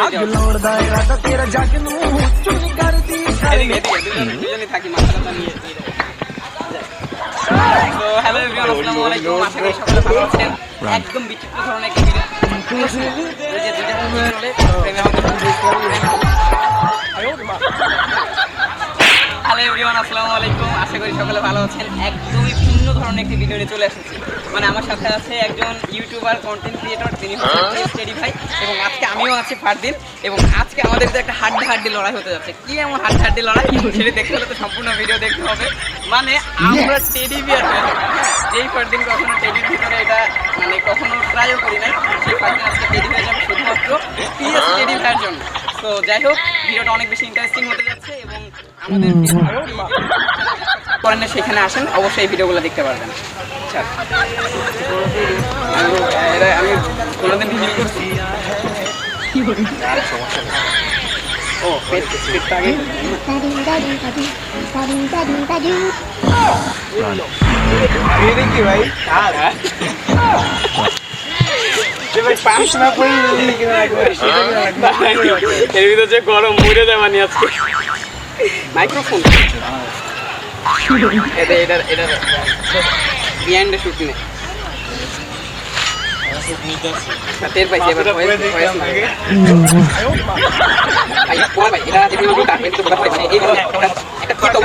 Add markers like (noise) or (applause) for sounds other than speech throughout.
Video ਲੌੜਦਾ ਇਰਾਦਾ ਤੇਰਾ ਜੱਗ ਨੂੰ ਚੁੰਨੀ ਕਰਦੀ এদিকে এদিকে দুজনে- দুজনেই থাকি মাথাটা নিয়ে তো হ্যালো এভরিওয়ান আসসালামু আলাইকুম আশা করি সকলে ভালো আছেন একদম বিচিত্র ধরনের একটা ভিডিও ওই যে দুইটা কুকুর চলে, প্রেমে হ্যালো এভরিওয়ান আসসালামু আলাইকুম আশা করি সকলে ভালো আছেন একদমই ভিন্ন ধরনের একটি ভিডিও নিয়ে চলে এসেছি। মানে আমার সাথে আছে একজন ইউটিউবার কন্টেন্ট ক্রিয়েটর তিনি স্টেডি ভাই এবং আজকে আমিও আছি ফারদিন এবং আজকে আমাদের যে একটা হাড্ডা হাড্ডি লড়াই হতে যাচ্ছে। কি এমন হাড্ডা হাড্ডি লড়াই? সেটা দেখতে হলে তো সম্পূর্ণ ভিডিও দেখতে হবে। মানে আমরা টেডি বিয়ার হয়ে হ্যাঁ? এই ফারদিন কখনো টেডির ভিতরে এটা মানে কখনো ট্রাইও করি নাই সেই ফারদিন আজকে টেডি হয়ে যাবে শুধুমাত্র পিএস টেডি ভাইয়ের জন্য তো যাই হোক ভিডিওটা অনেক বেশি ইন্টারেস্টিং হতে যাচ্ছে এবং আমাদের করেন না সেখানে আসেন অবশ্যই এই ভিডিওগুলো দেখতে পারবেন। আচ্ছা আমি কোনোদিন ভিডিও করছি। ও কি ভাই এর ভিতরে যে গরম মরে যাওয়া নিয়ে আজকে। মাইক্রোফোন। এটা এটা এটা বিহাইন্ড শুট নেই। তেল পাইছি এবার ভয়েস ভয়েস না ভাই কোয়া ভাই? এটা যদি আমি কাট কিন্তু বলা পাইছি এই বলা একটা কি তো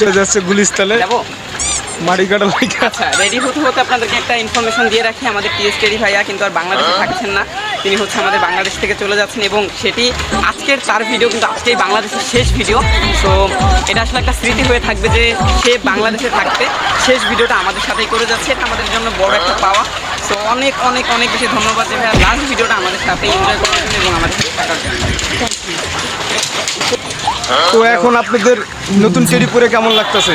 চলে যাচ্ছে গুলিস্তালে মাটি লাইকা আচ্ছা রেডি হতে হতে আপনাদেরকে একটা ইনফরমেশন দিয়ে রাখি। আমাদের টিএসকেডি ভাইয়া কিন্তু আর বাংলাদেশে থাকছেন না। তিনি হচ্ছে আমাদের বাংলাদেশ থেকে চলে যাচ্ছেন এবং সেটি আজকের তার ভিডিও কিন্তু আজকেই বাংলাদেশের শেষ ভিডিও সো এটা আসলে একটা স্মৃতি হয়ে থাকবে যে সে বাংলাদেশে থাকতে শেষ ভিডিওটা আমাদের সাথেই করে যাচ্ছে। এটা আমাদের জন্য বড় একটা পাওয়া। তো অনেক অনেক অনেক বেশি ধন্যবাদ যে ভাইয়া লাস্ট ভিডিওটা আমাদের সাথে এনজয় করার জন্য এবং আমাদের সাথে থাকার জন্য। তো এখন আপনাদের নতুন টেডি পরে কেমন লাগতেছে?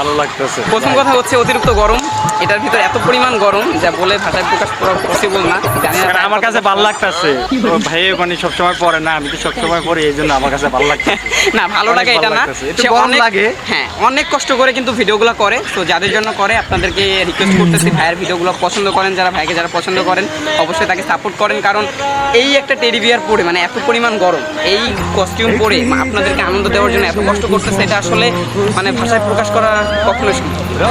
ভালো লাগতেছে। প্রথম কথা হচ্ছে অতিরিক্ত গরম। এটার ভিতরে এত পরিমাণ গরম যা বলে ভাষায় প্রকাশ করা পসিবল না। জানি না আমার কাছে ভালো লাগতেছে। ভাই মানে সবসময় পরে না আমি তো সবসময় পরে এই জন্য আমার কাছে ভালো লাগতেছে। (laughs) না ভালো লাগে এটা না। সে অনেক লাগে। হ্যাঁ অনেক কষ্ট করে কিন্তু ভিডিওগুলো করে। তো যাদের জন্য করে আপনাদেরকে রিকোয়েস্ট করতেছি ভাইয়ের ভিডিওগুলো পছন্দ করেন যারা ভাইকে যারা পছন্দ করেন অবশ্যই তাকে সাপোর্ট করেন। কারণ এই একটা টেডি বিয়ার পরে মানে এত পরিমাণ গরম এই কস্টিউম পরে আপনাদেরকে আনন্দ দেওয়ার জন্য এত কষ্ট করতেছে এটা আসলে মানে ভাষায় প্রকাশ করা কখনোই সম্ভব না।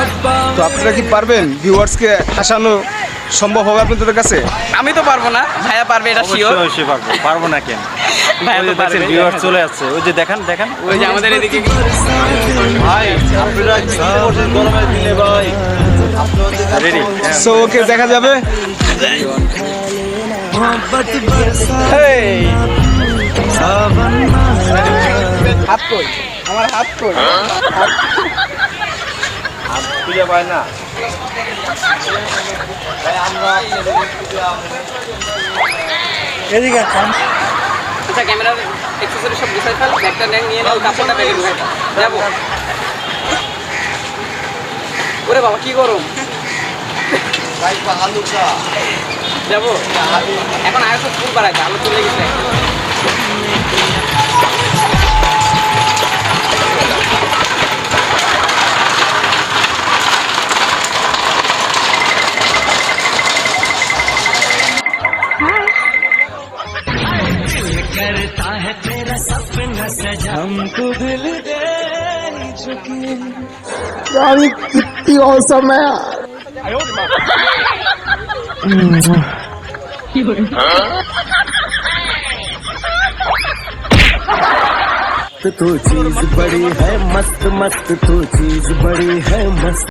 তো আপনারা কি পারবেন ভিউয়ার্সকে হাসানো সম্ভব হবে আপনাদের কাছে? আমি তো পারব না। ভাইয়া পারবে এটা শিওর অবশ্যই পারব। পারব না কেন? ভাইয়া তো দেখছেন পারবে। ভিউয়ার চলে আসছে। ওই যে দেখেন দেখেন। ওই যে আমাদের এদিকে ভাই আপনারা গরমে দিলে ভাই রেডি সো ওকে দেখা যাবে। হাত কই আমার হাত কই খুঁজে পায় না। এদিকে আচ্ছা ক্যামেরার এক্সেসরি সব গুছাই ফেল ব্যাগটা নিয়ে নিয়ে নাও কাপড়টা ব্যাগে ফেল। যাব। ওরে বাবা কি গরম। যাব। এখন আগে তো ফুল বাড়াইছে আলো চলে গেছে। यार कितनी औसम है तो चीज़ बड़ी है, मस्त मस्त तो चीज़ बड़ी है, मस्त।